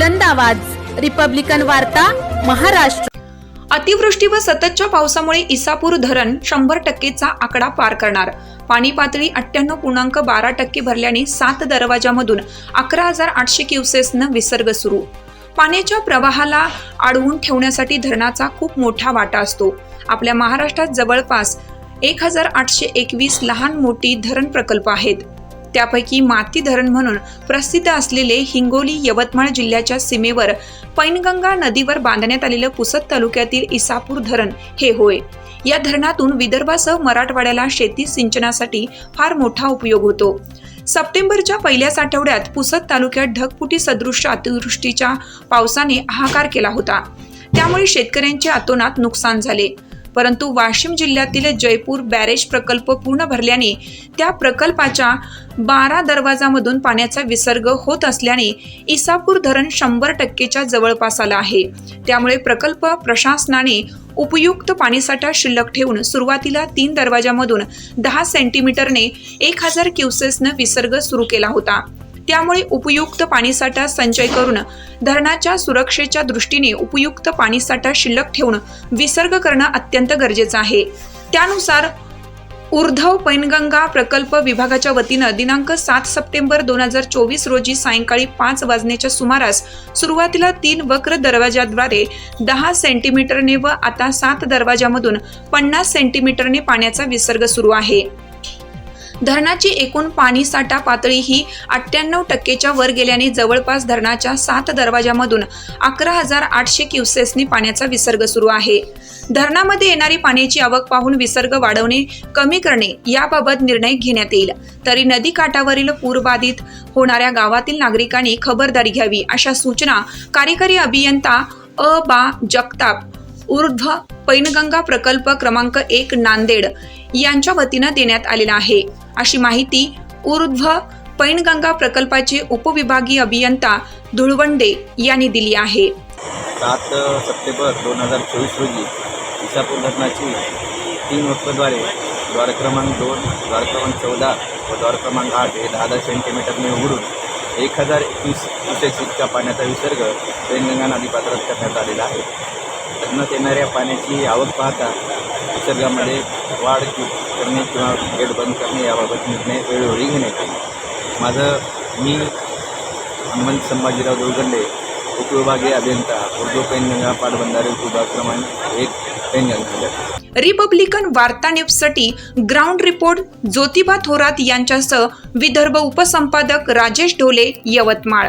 बुलंद आवाज. रिपब्लिकन वार्ता महाराष्ट्र. अतिवृष्टी व सततच्या पावसामुळे इसापूर धरण शंभर टक्केचा आकडा पार करणार. पाणी पातळी अठ्ठ्याण्णव पूर्णांक बारा टक्के भरल्याने सात दरवाजामधून अकरा हजार आठशे क्युसेसनं विसर्ग सुरू. पाण्याच्या प्रवाहाला अडवून ठेवण्यासाठी धरणाचा खूप मोठा वाटा असतो. आपल्या महाराष्ट्रात जवळपास एक हजार आठशे एकवीस लहान मोठी धरण प्रकल्प आहेत. त्यापैकी माती धरण म्हणून प्रसिद्ध असलेले हिंगोली यवतमाळ जिल्ह्याच्या सीमेवर पैनगंगा नदीवर बांधण्यात आलेलं पुसद तालुक्यातील इसापूर धरण हे होय. या धरणातून विदर्भासह मराठवाड्याला शेती सिंचनासाठी फार मोठा उपयोग होतो. सप्टेंबरच्या पहिल्याच आठवड्यात पुसद तालुक्यात ढगफुटी सदृश्य अतिवृष्टीच्या पावसाने हाहाकार केला होता. त्यामुळे शेतकऱ्यांचे अतोनात नुकसान झाले. परंतु वाशिम जिल्ह्यातील जयपूर बॅरेज प्रकल्प पूर्ण भरल्याने त्या प्रकल्पाच्या बारा दरवाजामधून पाण्याचा विसर्ग होत असल्याने इसापूर धरण शंभर टक्केच्या जवळपास आलं आहे. त्यामुळे प्रकल्प प्रशासनाने उपयुक्त पाणीसाठा शिल्लक ठेवून सुरुवातीला तीन दरवाजामधून दहा सेंटीमीटरने एक हजार क्युसेसनं विसर्ग सुरू केला होता. त्यामुळे उपयुक्त पाणीसाठा संचय करून धरणाच्या सुरक्षेच्या दृष्टीने उपयुक्त पाणीसाठा शिल्लक ठेवून विसर्ग करणं अत्यंत गरजेचं आहे. त्यानुसार उर्धव पैनगंगा प्रकल्प विभागाच्या वतीनं दिनांक सात सप्टेंबर दोन हजार चोवीस रोजी सायंकाळी पाच वाजण्याच्या सुमारास सुरुवातीला तीन वक्र दरवाजाद्वारे दहा सेंटीमीटरने व आता सात दरवाजामधून पन्नास सेंटीमीटरने पाण्याचा विसर्ग सुरू आहे. धरणाची एकूण पाणी साठा पातळी ही अठ्ठ्याण्णव टक्केच्या वर गेल्याने जवळपास धरणाच्या सात दरवाजामधून अकरा हजार आठशे क्युसेसनी पाण्याचा विसर्ग सुरू आहे. धरणामध्ये येणारी पाण्याची आवक पाहून विसर्ग वाढवणे कमी करणे याबाबत निर्णय घेण्यात येईल. तरी नदी काठावरील पूरबाधित होणाऱ्या गावातील नागरिकांनी खबरदारी घ्यावी अशा सूचना कार्यकारी अभियंता अ. बा. जगताप ऊर्ध्व पैनगंगा प्रकल्प क्रमांक एक नांदेड यांच्या वतीनं देण्यात आलेला आहे. अशी माहिती ऊर्ध्व पैनगंगा प्रकल्पाचे उपविभागीय अभियंता धुळवंडे यांनी दिली आहे. सात सप्टेंबर दोन हजार चोवीस रोजी इसापूर धरणाची तीन वक्तद्वारे द्वार क्रमांक दोन द्वार क्रमांक चौदा व द्वार क्रमांक आठ हे दहा दहा सेंटीमीटरने उघडून एक हजार एकवीस क्युसेक्स इतका पाण्याचा विसर्ग पैनगंगा नदीपात्रात करण्यात आलेला आहे. न येणाऱ्या पाण्याची आवक पाहता निसर्गामध्ये वाढ करणे किंवा गेट बंद करणे याबाबत निर्णय वेळोवेळी घेण्यात येईल. माझं मी हनुमंत संभाजीराव दुर्गंडे उपविभागीय अभियंता उर्दू पेनगंगा पाटबंधारे विभाग क्रमांक एक पेनगंगा रिपब्लिकन वार्ता न्यूजसाठी ग्राउंड रिपोर्ट ज्योतिबा थोरात यांच्यासह विदर्भ उपसंपादक राजेश ढोले यवतमाळ.